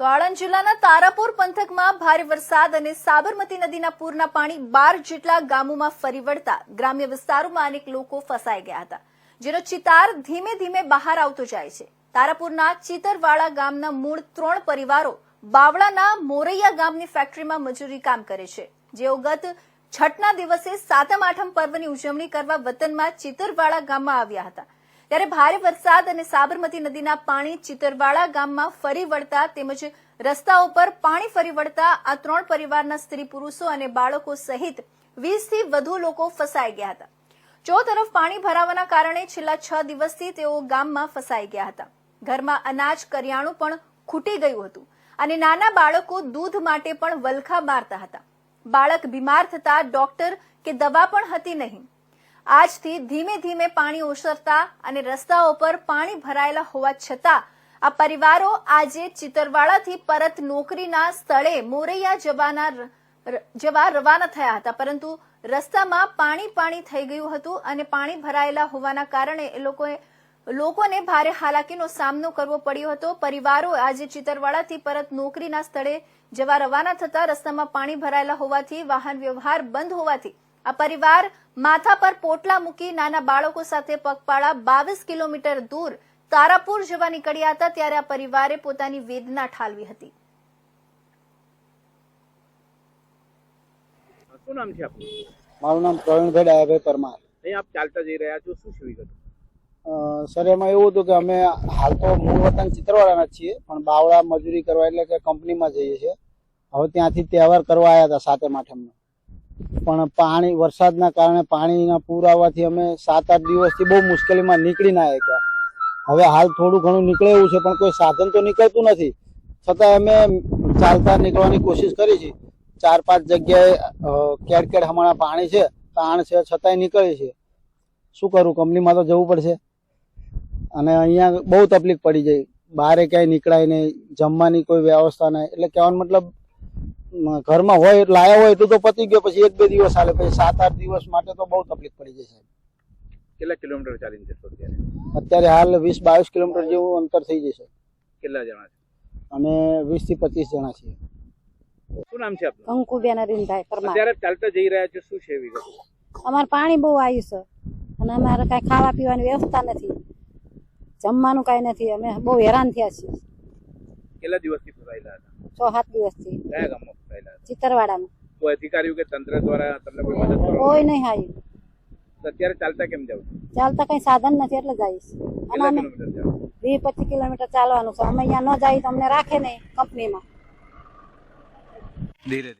તો આણંદ જિલ્લાના તારાપુર પંથકમાં ભારે વરસાદ અને સાબરમતી નદીના પૂરના પાણી બાર જેટલા ગામોમાં ફરી વળતા ગ્રામ્ય વિસ્તારોમાં અનેક લોકો ફસાઈ ગયા હતા, જેનો ચિતાર ધીમે ધીમે બહાર આવતો જાય છે. તારાપુરના ચિતરવાળા ગામના મૂળ ત્રણ પરિવારો બાવળાના મોરૈયા ગામની ફેક્ટરીમાં મજૂરી કામ કરે છે, જેઓ ગત છઠના દિવસે સાતમ આઠમ પર્વની ઉજવણી કરવા વતનમાં ચિતરવાળા ગામમાં આવ્યા હતા. ત્યારે ભારે વરસાદ અને સાબરમતી નદીના પાણી ચિતરવાડા ગામમાં ફરી વળતા તેમજ રસ્તાઓ પર પાણી ફરી વળતા આ ત્રણ પરિવારના સ્ત્રી પુરુષો અને બાળકો સહિત વીસથી વધુ લોકો ફસાઈ ગયા હતા. ચો તરફ પાણી ભરાવાના કારણે છેલ્લા છ દિવસથી તેઓ ગામમાં ફસાઈ ગયા હતા. ઘરમાં અનાજ, કરિયાણું પણ ખૂટી ગયું હતું અને નાના બાળકો દૂધ માટે પણ વલખા મારતા હતા. બાળક બીમાર થતા ડોક્ટર કે દવા પણ હતી નહીં. આજથી ધીમે ધીમે પાણી ઓસરતા અને રસ્તાઓ પર પાણી ભરાયેલા હોવા છતાં, આ પરિવારો આજે ચિતરવાડાથી પરત નોકરીના સ્થળે મોરૈયા જવાના જવા રવાના થયા હતા. પરંતુ રસ્તામાં પાણી પાણી થઈ ગયું હતું અને પાણી ભરાયેલા હોવાના કારણે એ લોકોએ, લોકોને ભારે હાલાકીનો સામનો કરવો પડ્યો હતો. પરિવારો આજે ચિતરવાડાથી પરત નોકરીના સ્થળે જવા રવાના થતા રસ્તામાં પાણી ભરાયેલા હોવાથી વાહન વ્યવહાર બંધ હોવાથી આ પરિવાર માથા પર પોટલા મૂકી નાના બાળકો સાથે પગપાળા બાવીસ કિલોમીટર દૂર તારાપુર જવા નીકળ્યા હતા ત્યારે આ પરિવારે પોતાની વેદના ઠાલવી હતી. શું નામ છે આપનું? મારું નામ પ્રવીણભાઈ ડાયાભાઈ પરમાર. અહીં આપ ચાલતા જઈ રહ્યા છો શું અ, સર એમાં એવું હતું કે અમે હાલ તો મૂળ વતન ચિત્રવાડાના જ છીએ પણ બાવળા મજૂરી કરવા એટલે કે કંપનીમાં જઈએ છીએ. હવે ત્યાંથી તહેવાર કરવા આવ્યા હતા સાતે આઠમનો. પણ પાણી, વરસાદના કારણે પાણીના પૂર આવવાથી અમે સાત આઠ દિવસથી બહુ મુશ્કેલીમાં નીકળી ના શક્યા. હવે હાલ થોડું ઘણું નીકળે એવું છે, પણ કોઈ સાધન તો નીકળતું નથી. છતાં અમે ચાલતા નીકળવાની કોશિશ કરી છે. ચાર પાંચ જગ્યાએ કેડ કેડ હમણાં પાણી છે, તાણ છે, છતાંય નીકળે છે. શું કરું? કંપનીમાં તો જવું પડશે. અને અહીંયા બહુ તકલીફ પડી જાય. બહારે ક્યાંય નીકળાય નહીં. જમવાની કોઈ વ્યવસ્થા નહીં. એટલે કહેવાનો મતલબ ઘરમાં હોય લાયા હોય એટલું તો પતી ગયો પછી એક બે દિવસ હાલે પછી સાત આઠ દિવસ માટે તો બહુ તકલીફ પડી જાય સાહેબ. કેટલા કિલોમીટર ચાલીને જશો અત્યારે? અત્યારે હાલ વીસ બાવીસ કિલોમીટર જેવું અંતર થઈ જશે. કેટલા જણા છે? અને વીસથી પચીસ જણા છીએ. શું નામ છે આપનું? અંકુબેન અરવિંદભાઈ પરમાર. અત્યારે ચાલતા જઈ રહ્યા છો શું છે વિગત અમારે પાણી બહુ આવ્યું છે અને અમારે કાંઈ ખાવા પીવાની વ્યવસ્થા નથી. જમવાનું કાંઈ નથી અમે બહુ હેરાન થયા છીએ. કેટલા દિવસથી ફસાયેલા હતા? છ સાત દિવસથી. કયા ગામમાં ચિત્તરવાડામાં. કોઈ અધિકારીઓ કે તંત્ર દ્વારા તમને કોઈ મદદ કરો? કોઈ નહીં આવ્યું અત્યારે ચાલતા કેમ જાવ ચાલતા કઈ સાધન નથી એટલે જઈશ. અને અમે કિલોમીટર વીસ પચીસ કિલોમીટર ચાલવાનું છે. અમે અહીંયા ન જઈએ તો અમને રાખે નહીં કંપનીમાં. ધીરે.